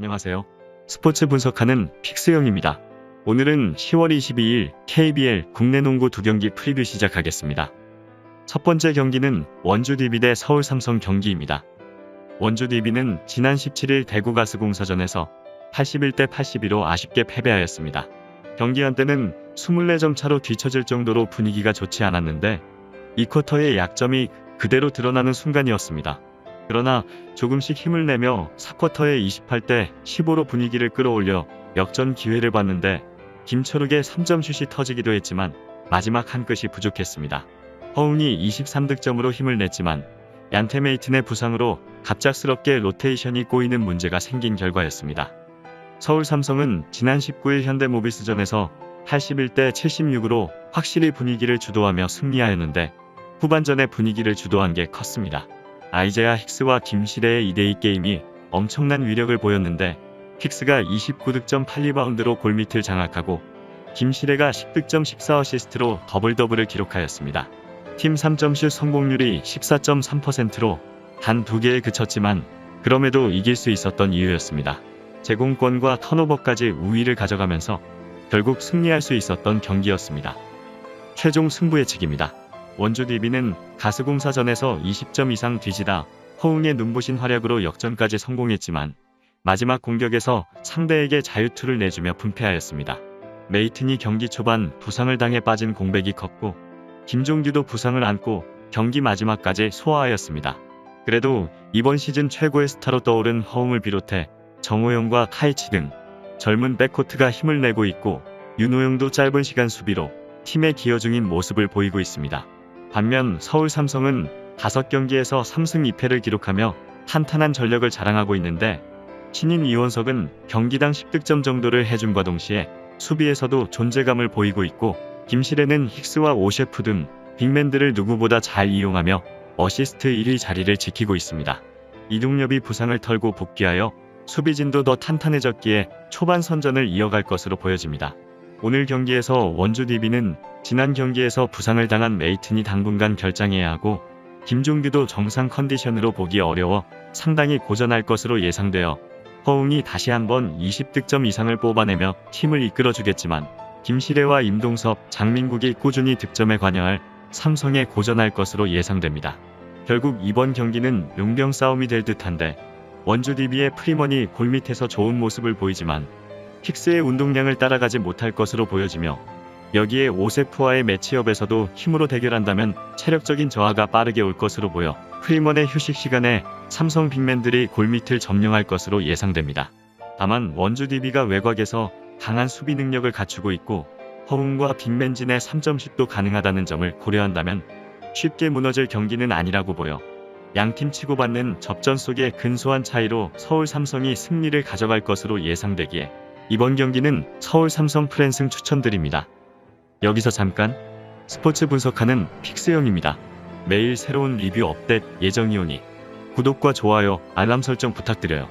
안녕하세요. 스포츠 분석하는 픽스형입니다. 오늘은 10월 22일 KBL 국내 농구 두 경기 프리뷰 시작하겠습니다. 첫 번째 경기는 원주 DB 대 서울 삼성 경기입니다. 원주 DB는 지난 17일 대구 가스공사전에서 81대 82로 아쉽게 패배하였습니다. 경기 한때는 24점 차로 뒤처질 정도로 분위기가 좋지 않았는데 이 쿼터의 약점이 그대로 드러나는 순간이었습니다. 그러나 조금씩 힘을 내며 4쿼터에 28대 15로 분위기를 끌어올려 역전 기회를 봤는데 김철욱의 3점 슛이 터지기도 했지만 마지막 한 끗이 부족했습니다. 허웅이 23득점으로 힘을 냈지만 얀테메이튼의 부상으로 갑작스럽게 로테이션이 꼬이는 문제가 생긴 결과였습니다. 서울 삼성은 지난 19일 현대모비스전에서 81대 76으로 확실히 분위기를 주도하며 승리하였는데 후반전에 분위기를 주도한 게 컸습니다. 아이제아 힉스와 김시래의 2대2 게임이 엄청난 위력을 보였는데 힉스가 29득점 8리바운드로 골밑을 장악하고 김시래가 10득점 14어시스트로 더블 더블을 기록하였습니다. 팀 3점슛 성공률이 14.3%로 단 두 개에 그쳤지만 그럼에도 이길 수 있었던 이유였습니다. 제공권과 턴오버까지 우위를 가져가면서 결국 승리할 수 있었던 경기였습니다. 최종 승부 예측입니다. 원주 DB는 가스공사전에서 20점 이상 뒤지다 허웅의 눈부신 활약으로 역전까지 성공했지만 마지막 공격에서 상대에게 자유투를 내주며 분패하였습니다. 메이튼이 경기 초반 부상을 당해 빠진 공백이 컸고 김종규도 부상을 안고 경기 마지막까지 소화하였습니다. 그래도 이번 시즌 최고의 스타로 떠오른 허웅을 비롯해 정호영과 카이치 등 젊은 백코트가 힘을 내고 있고 윤호영도 짧은 시간 수비로 팀에 기여 중인 모습을 보이고 있습니다. 반면 서울 삼성은 5경기에서 3승 2패를 기록하며 탄탄한 전력을 자랑하고 있는데 신인 이원석은 경기당 10득점 정도를 해줌과 동시에 수비에서도 존재감을 보이고 있고 김시래는 힉스와 오셰프 등 빅맨들을 누구보다 잘 이용하며 어시스트 1위 자리를 지키고 있습니다. 이동엽이 부상을 털고 복귀하여 수비진도 더 탄탄해졌기에 초반 선전을 이어갈 것으로 보여집니다. 오늘 경기에서 원주 DB는 지난 경기에서 부상을 당한 메이튼이 당분간 결장해야 하고 김종규도 정상 컨디션으로 보기 어려워 상당히 고전할 것으로 예상되어 허웅이 다시 한번 20득점 이상을 뽑아내며 팀을 이끌어주겠지만 김시래와 임동섭, 장민국이 꾸준히 득점에 관여할 삼성에 고전할 것으로 예상됩니다. 결국 이번 경기는 용병 싸움이 될 듯한데 원주 DB의 프리먼이 골 밑에서 좋은 모습을 보이지만 힉스의 운동량을 따라가지 못할 것으로 보여지며 여기에 오세프와의 매치업에서도 힘으로 대결한다면 체력적인 저하가 빠르게 올 것으로 보여 프리먼의 휴식 시간에 삼성 빅맨들이 골밑을 점령할 것으로 예상됩니다. 다만 원주 DB가 외곽에서 강한 수비 능력을 갖추고 있고 허웅과 빅맨진의 3점슛도 가능하다는 점을 고려한다면 쉽게 무너질 경기는 아니라고 보여 양팀 치고받는 접전 속의 근소한 차이로 서울 삼성이 승리를 가져갈 것으로 예상되기에 이번 경기는 서울 삼성 프랜승 추천드립니다. 여기서 잠깐 스포츠 분석하는 픽스형입니다. 매일 새로운 리뷰 업데이트 예정이오니 구독과 좋아요, 알람 설정 부탁드려요.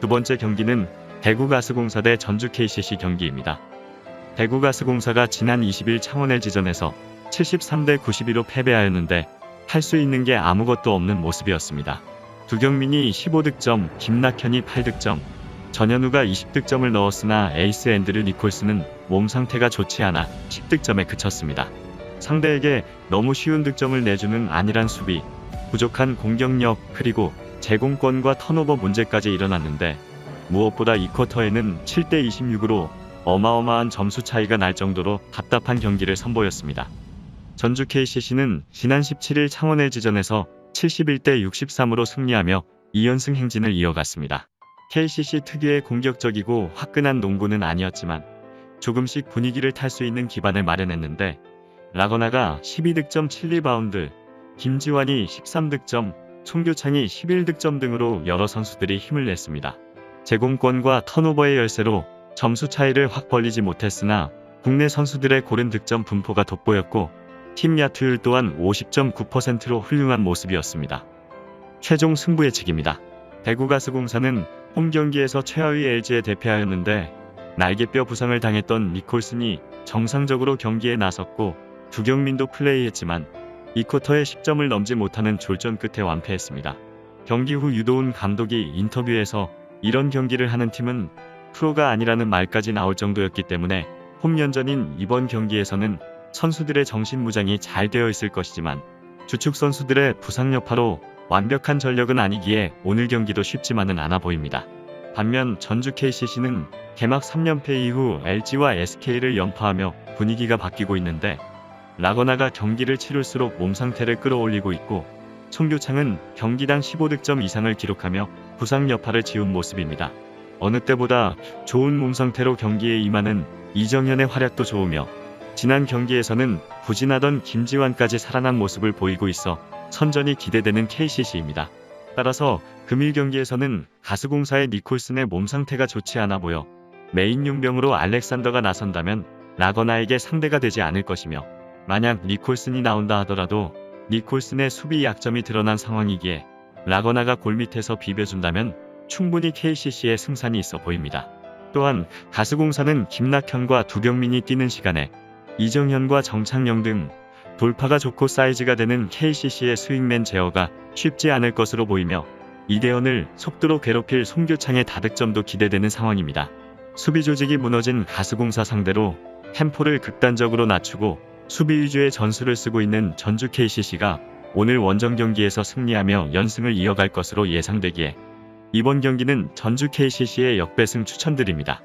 두 번째 경기는 대구가스공사 대 전주 KCC 경기입니다. 대구가스공사가 지난 20일 창원 LG전에서 73대 92로 패배하였는데 할 수 있는 게 아무것도 없는 모습이었습니다. 두경민이 15득점, 김낙현이 8득점, 전현우가 20득점을 넣었으나 에이스 앤드류 니콜스는 몸 상태가 좋지 않아 10득점에 그쳤습니다. 상대에게 너무 쉬운 득점을 내주는 안일한 수비, 부족한 공격력 그리고 제공권과 턴오버 문제까지 일어났는데 무엇보다 이 쿼터에는 7대 26으로 어마어마한 점수 차이가 날 정도로 답답한 경기를 선보였습니다. 전주 KCC는 지난 17일 창원 LG전에서 71대 63으로 승리하며 2연승 행진을 이어갔습니다. KCC 특유의 공격적이고 화끈한 농구는 아니었지만 조금씩 분위기를 탈 수 있는 기반을 마련했는데 라거나가 12득점 7리바운드, 김지환이 13득점, 송교창이 11득점 등으로 여러 선수들이 힘을 냈습니다. 제공권과 턴오버의 열세로 점수 차이를 확 벌리지 못했으나 국내 선수들의 고른 득점 분포가 돋보였고 팀 야투율 또한 50.9%로 훌륭한 모습이었습니다. 최종 승부 예측입니다. 대구가스공사는 홈 경기에서 최하위 LG에 대패하였는데 날개뼈 부상을 당했던 니콜슨이 정상적으로 경기에 나섰고 두경민도 플레이했지만 이 쿼터에 10점을 넘지 못하는 졸전 끝에 완패했습니다. 경기 후 유도훈 감독이 인터뷰에서 이런 경기를 하는 팀은 프로가 아니라는 말까지 나올 정도였기 때문에 홈연전인 이번 경기에서는 선수들의 정신무장이 잘 되어 있을 것이지만 주축 선수들의 부상 여파로 완벽한 전력은 아니기에 오늘 경기도 쉽지만은 않아 보입니다. 반면 전주 KCC는 개막 3연패 이후 LG와 SK를 연파하며 분위기가 바뀌고 있는데 라거나가 경기를 치룰수록 몸 상태를 끌어올리고 있고 송교창은 경기당 15득점 이상을 기록하며 부상 여파를 지운 모습입니다. 어느 때보다 좋은 몸 상태로 경기에 임하는 이정현의 활약도 좋으며 지난 경기에서는 부진하던 김지환까지 살아난 모습을 보이고 있어 선전이 기대되는 KCC입니다. 따라서 금일 경기에서는 가스공사의 니콜슨의 몸 상태가 좋지 않아 보여 메인 용병으로 알렉산더가 나선다면 라거나에게 상대가 되지 않을 것이며 만약 니콜슨이 나온다 하더라도 니콜슨의 수비 약점이 드러난 상황이기에 라거나가 골 밑에서 비벼준다면 충분히 KCC의 승산이 있어 보입니다. 또한 가스공사는 김낙현과 두경민이 뛰는 시간에 이정현과 정창영 등 돌파가 좋고 사이즈가 되는 KCC의 스윙맨 제어가 쉽지 않을 것으로 보이며 이대현을 속도로 괴롭힐 송교창의 다득점도 기대되는 상황입니다. 수비 조직이 무너진 가스공사 상대로 템포를 극단적으로 낮추고 수비 위주의 전술을 쓰고 있는 전주 KCC가 오늘 원정 경기에서 승리하며 연승을 이어갈 것으로 예상되기에 이번 경기는 전주 KCC의 역배승 추천드립니다.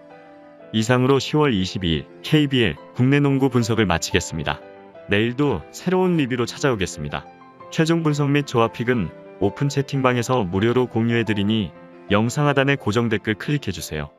이상으로 10월 22일 KBL 국내 농구 분석을 마치겠습니다. 내일도 새로운 리뷰로 찾아오겠습니다. 최종 분석 및 조합픽은 오픈 채팅방에서 무료로 공유해드리니 영상 하단의 고정 댓글 클릭해주세요.